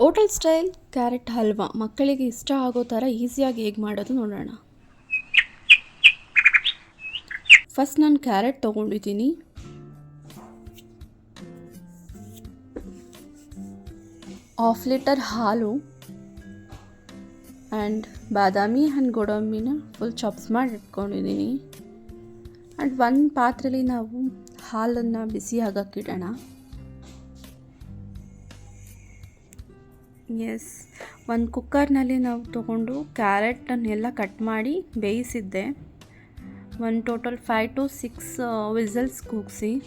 Hotel style carrot halwa ಮಕ್ಕಳಿಗೆ ಇಷ್ಟ ಆಗೋ ಥರ ಈಸಿಯಾಗಿ ಹೇಗೆ ಮಾಡೋದು ನೋಡೋಣ. ಫಸ್ಟ್ ನಾನು ಕ್ಯಾರೆಟ್ ತೊಗೊಂಡಿದ್ದೀನಿ. ಹಾಫ್ ಲೀಟರ್ ಹಾಲು ಆ್ಯಂಡ್ ಬಾದಾಮಿ ಆ್ಯಂಡ್ ಗೋಡಂಬಿನ ಫುಲ್ ಚಾಪ್ಸ್ ಮಾಡಿ ಇಟ್ಕೊಂಡಿದ್ದೀನಿ. ಆ್ಯಂಡ್ ಒಂದು ಪಾತ್ರೆಯಲ್ಲಿ ನಾವು ಹಾಲನ್ನು ಬಿಸಿ ಆಗಕ್ಕಿಡೋಣ ಎಸ್ ಒಂದು ಕುಕ್ಕರ್ನಲ್ಲಿ ನಾವು ತಗೊಂಡು ಕ್ಯಾರೆಟನ್ನೆಲ್ಲ ಕಟ್ ಮಾಡಿ ಬೇಯಿಸಿದ್ದೆ. ಒಂದು total five to six whistles ಕೂಗಿಸಿ.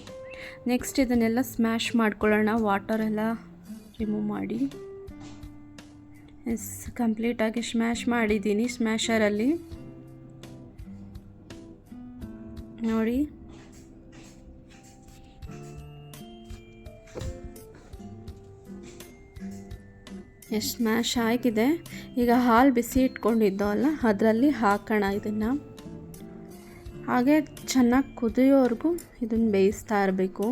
Next ಇದನ್ನೆಲ್ಲ ಸ್ಮ್ಯಾಶ್ ಮಾಡ್ಕೊಳ್ಳೋಣ. ವಾಟರ್ ಎಲ್ಲ ರಿಮೂವ್ ಮಾಡಿ. ಎಸ್ ಕಂಪ್ಲೀಟಾಗಿ ಸ್ಮ್ಯಾಶ್ ಮಾಡಿದ್ದೀನಿ ಸ್ಮ್ಯಾಶರಲ್ಲಿ ನೋಡಿ. ಎಷ್ಟು ಸ್ಮ್ಯಾಶ್ ಆಗಿದೆ. ಈಗ ಹಾಲು ಬಿಸಿ ಇಟ್ಕೊಂಡಿದ್ದೋ ಅಲ್ಲ, ಅದರಲ್ಲಿ ಹಾಕೋಣ ಇದನ್ನು. ಹಾಗೆ ಚೆನ್ನಾಗಿ ಕುದಿಯೋವರೆಗೂ ಇದನ್ನು ಬೇಯಿಸ್ತಾ ಇರಬೇಕು.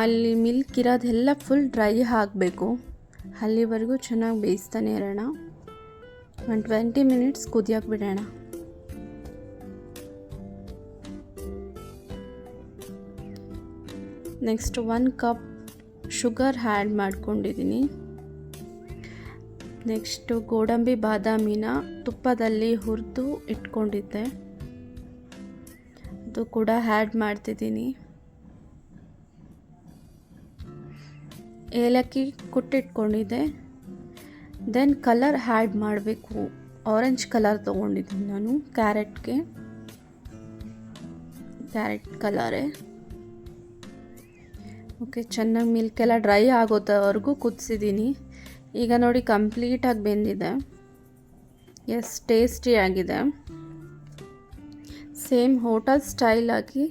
ಅಲ್ಲಿ ಮಿಲ್ಕ್ ಇರೋದೆಲ್ಲ ಫುಲ್ ಡ್ರೈ ಹಾಕಬೇಕು ಅಲ್ಲಿವರೆಗೂ ಚೆನ್ನಾಗಿ ಬೇಯಿಸ್ತಾನೆ ಇರೋಣ. ಒಂದು ಟ್ವೆಂಟಿ ಮಿನಿಟ್ಸ್ ಕುದಿಯೋಕೆ ಬಿಡೋಣ. Next one cup sugar add ಮಾಡ್ಕೊಂಡಿದ್ದೀನಿ ನೆಕ್ಸ್ಟು ಗೋಡಂಬಿ ಬಾದಾಮಿನ ತುಪ್ಪದಲ್ಲಿ ಹುರಿದು ಇಟ್ಕೊಂಡಿದ್ದೆ. ಅದು ಕೂಡ ಆ್ಯಡ್ ಮಾಡ್ತಿದ್ದೀನಿ. ಏಲಕ್ಕಿ ಕುಟ್ಟಿಟ್ಕೊಂಡಿದ್ದೆ. ದೆನ್ ಕಲರ್ ಹ್ಯಾಡ್ ಮಾಡಬೇಕು. ಆರೆಂಜ್ ಕಲರ್ ತೊಗೊಂಡಿದ್ದೀನಿ ನಾನು ಕ್ಯಾರೆಟ್ಗೆ. ಕ್ಯಾರೆಟ್ ಕಲರೇ. ಓಕೆ, ಚೆನ್ನಾಗಿ ಮಿಲ್ಕೆಲ್ಲ ಡ್ರೈ ಆಗೋದವರೆಗೂ ಕುದಿಸಿದ್ದೀನಿ. ಈಗ ನೋಡಿ ಕಂಪ್ಲೀಟಾಗಿ ಬೆಂದಿದೆ. ಎಸ್ ಟೇಸ್ಟಿಯಾಗಿದೆ ಸೇಮ್ ಹೋಟಲ್ ಸ್ಟೈಲಾಗಿ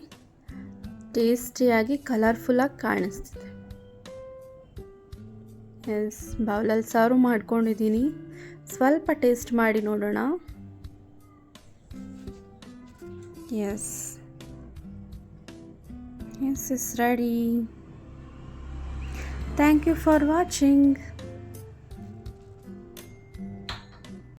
ಟೇಸ್ಟಿಯಾಗಿ ಕಲರ್ಫುಲ್ಲಾಗಿ ಕಾಣಿಸ್ತಿದೆ. ಎಸ್ ಬೌಲಲ್ಲಿ ಸರ್ವ್ ಮಾಡ್ಕೊಂಡಿದ್ದೀನಿ. ಸ್ವಲ್ಪ ಟೇಸ್ಟ್ ಮಾಡಿ ನೋಡೋಣ. Yes yes is ready thank you for watching